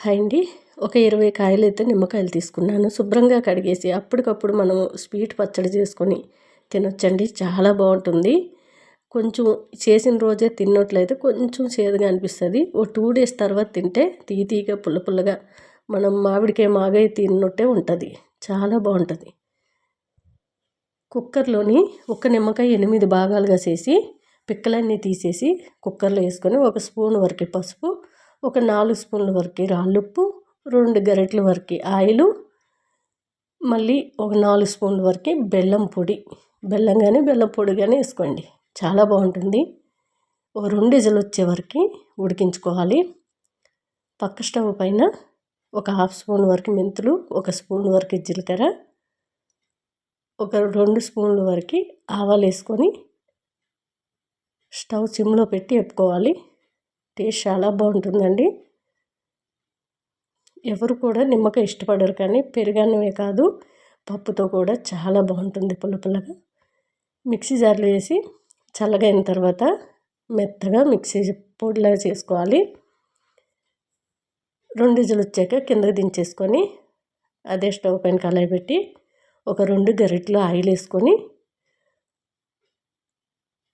Hi అండి ఒక ఇరవై కాయలు అయితే నిమ్మకాయలు తీసుకున్నాను. శుభ్రంగా కడిగేసి అప్పటికప్పుడు మనం స్వీట్ పచ్చడి చేసుకొని తినొచ్చండి. చాలా బాగుంటుంది. కొంచెం చేసిన రోజే తిన్నట్లయితే కొంచెం చేదుగా అనిపిస్తుంది. ఓ టూ డేస్ తర్వాత తింటే తీతీగా పుల్ల పుల్లగా మనం మామిడికాయ మాగాయ తిన్నట్టే ఉంటుంది. చాలా బాగుంటుంది. కుక్కర్లోని ఒక నిమ్మకాయ ఎనిమిది భాగాలుగా చేసి పిక్కలన్నీ తీసేసి కుక్కర్లో వేసుకొని ఒక స్పూన్ వరకు పసుపు ఒక నాలుగు స్పూన్ల వరకు రాళ్ళుప్పు రెండు గరిటెల వరకు ఆయిలు మళ్ళీ ఒక నాలుగు స్పూన్ల వరకు బెల్లం పొడి. బెల్లం కానీ బెల్లం పొడి కానీ వేసుకోండి. చాలా బాగుంటుంది. ఒక రెండు ఇజలు వచ్చే వరకు ఉడికించుకోవాలి. పక్క స్టవ్ పైన ఒక హాఫ్ స్పూన్ వరకు మెంతులు ఒక స్పూన్ వరకు జీలకర్ర ఒక రెండు స్పూన్ల వరకు ఆవాలు వేసుకొని స్టవ్ సిమ్లో పెట్టి వేపుకోవాలి. టేస్ట్ చాలా బాగుంటుందండి. ఎవరు కూడా నిమ్మకాయ ఇష్టపడరు కానీ పెరుగన్నమే కాదు పప్పుతో కూడా చాలా బాగుంటుంది పుల్ల పుల్లగా. మిక్సీ జార్లో వేసి చల్లగా అయిన తర్వాత మెత్తగా మిక్సీ పొడిలా చేసుకోవాలి. రెండు విజులు వచ్చాక కిందకి దించేసుకొని అదే స్టవ్ పైన కళాయి పెట్టి ఒక రెండు గరిటెలు ఆయిల్ వేసుకొని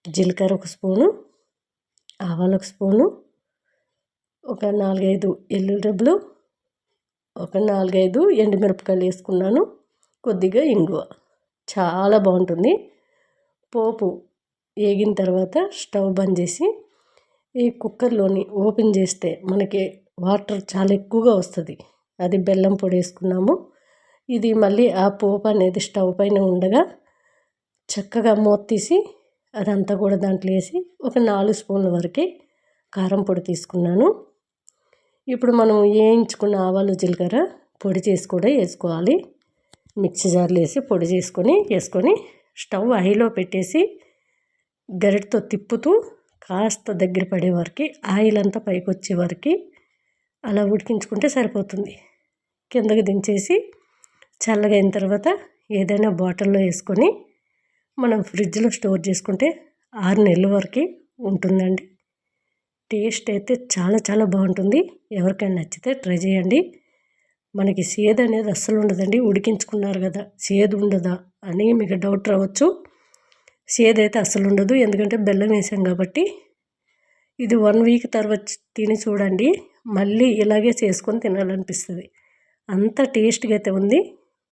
జీలకర్ర ఒక స్పూను ఆవాలు ఒక స్పూను ఒక నాలుగైదు ఎల్లుల్లి ఒక నాలుగైదు ఎండుమిరపకాయలు వేసుకున్నాను కొద్దిగా ఇంగువ. చాలా బాగుంటుంది. పోపు వేగిన తర్వాత స్టవ్ బంద్ చేసి ఈ కుక్కర్లోని ఓపెన్ చేస్తే మనకి వాటర్ చాలా ఎక్కువగా వస్తుంది. అది బెల్లం పొడి వేసుకున్నాము. ఇది మళ్ళీ ఆ పోపు అనేది స్టవ్ పైన ఉండగా చక్కగా మూత తీసి అదంతా కూడా దాంట్లో వేసి ఒక నాలుగు స్పూన్ల వరకు కారం పొడి తీసుకున్నాను. ఇప్పుడు మనం వేయించుకున్న ఆవాలు జీలకర్ర పొడి చేసి కూడా వేసుకోవాలి. మిక్సీ జార్లో వేసి పొడి చేసుకొని వేసుకొని స్టవ్ హైలో పెట్టేసి గరిటతో తిప్పుతూ కాస్త దగ్గర పడే వరకు ఆయిల్ అంతా పైకి వచ్చే వరకు అలా ఉడికించుకుంటే సరిపోతుంది. కిందకి దించేసి చల్లగా అయిన తర్వాత ఏదైనా బాటిల్లో వేసుకొని మనం ఫ్రిడ్జ్లో స్టోర్ చేసుకుంటే ఆరు నెలల వరకు ఉంటుందండి. టేస్ట్ అయితే చాలా చాలా బాగుంటుంది. ఎవరికైనా నచ్చితే ట్రై చేయండి. మనకి సేదు అనేది అస్సలు ఉండదండి. ఉడికించుకున్నారు కదా సేదు ఉండదా అని మీకు డౌట్ రావచ్చు. సేదు అయితే అస్సలు ఉండదు. ఎందుకంటే బెల్లం వేసాం కాబట్టి. ఇది వన్ వీక్ తర్వాత తిని చూడండి. మళ్ళీ ఇలాగే చేసుకొని తినాలనిపిస్తుంది. అంత టేస్ట్గా అయితే ఉంది.